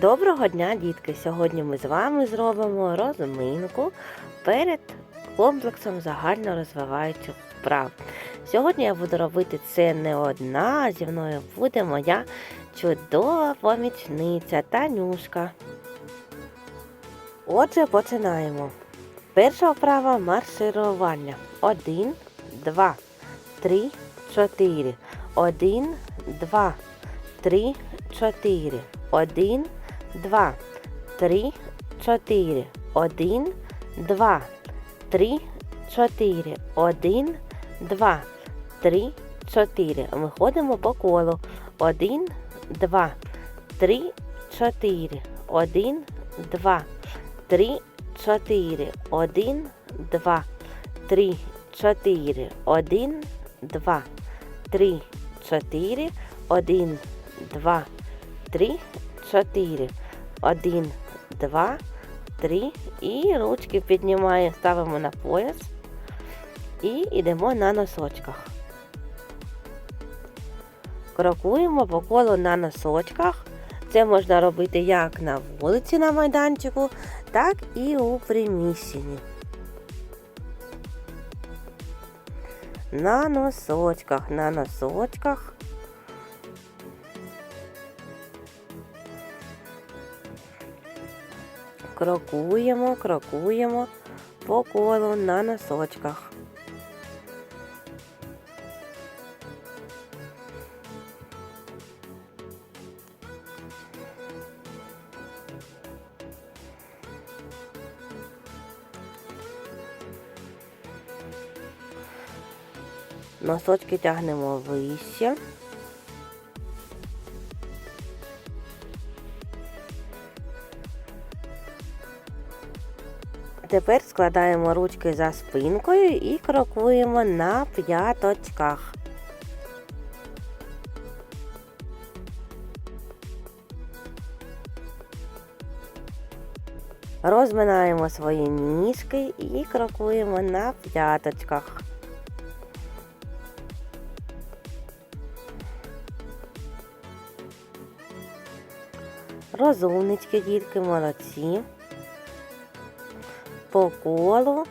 Доброго дня, дітки! Сьогодні ми з вами зробимо розминку перед комплексом загально розвиваючих вправ. Сьогодні я буду робити це не одна, а зі мною буде моя чудова помічниця Танюшка. Отже, починаємо. Перша вправа марширування. Один, два, три, чотири. Один, два, три, чотири. Один, два, три, чотири. Один, два, три, чотири. Один, два, три, чотири. Ми ходимо по колу. Один, два, три, чотири. Один, два, три, чотири. Один, два, три, чотири. Один, два, три, чотири. Один, два, три, чотири. Один, два, три. І ручки піднімаємо, ставимо на пояс і йдемо на носочках. Крокуємо по колу на носочках. Це можна робити як на вулиці на майданчику, так і у приміщенні. На носочках, на носочках. Крокуємо, крокуємо по колу на носочках. Носочки тягнемо вище. Тепер складаємо ручки за спинкою і крокуємо на п'яточках. Розминаємо свої ніжки і крокуємо на п'яточках. Розумнички, дітки, молодці. По колу,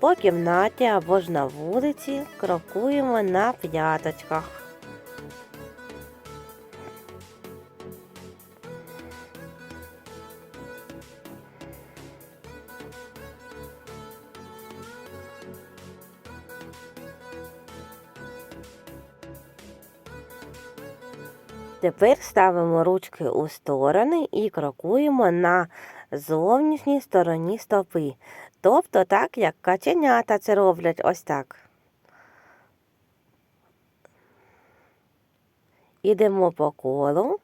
по кімнаті або ж на вулиці крокуємо на п'яточках. Тепер ставимо ручки у сторони і крокуємо на зовнішній стороні стопи. Тобто так, як каченята це роблять ось так. Ідемо по колу.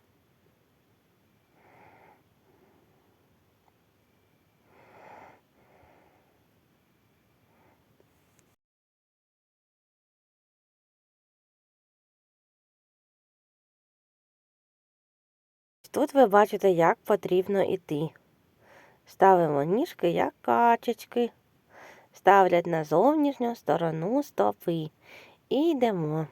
Тут ви бачите, як потрібно йти. Ставимо ніжки, як качечки, ставлять на зовнішню сторону стопи. І йдемо.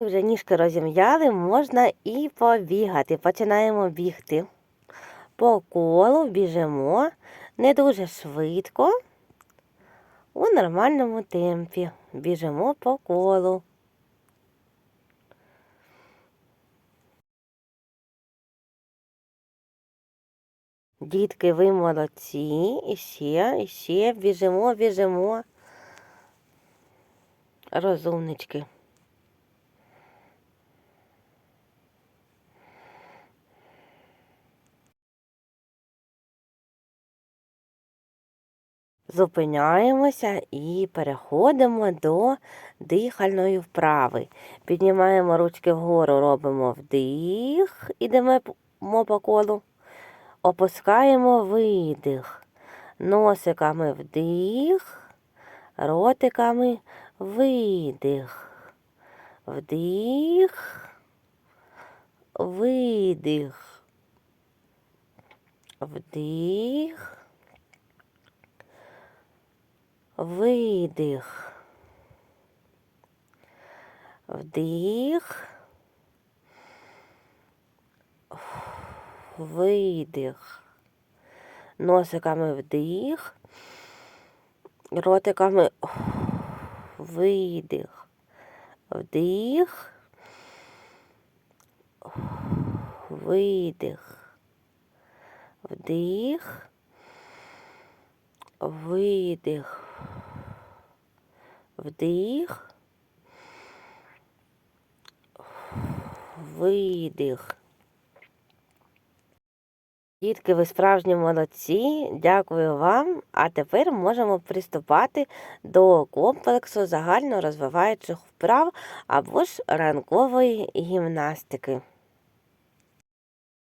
Вже ніжки розім'яли, можна і побігати. Починаємо бігти. По колу біжимо не дуже швидко, у нормальному темпі. Біжимо по колу. Дітки, ви молодці. І ще, і ще біжимо, біжимо. Розумнички. Зупиняємося і переходимо до дихальної вправи. Піднімаємо ручки вгору, робимо вдих, ідемо по колу, опускаємо видих, носиками вдих, ротиками видих, вдих, видих, вдих видих, вдих, видих. Носиками вдих, ротиками видих, вдих, видих, вдих, видих, вдих, видих. Дітки, ви справжні молодці, дякую вам. А тепер можемо приступати до комплексу загально розвиваючих вправ або ж ранкової гімнастики.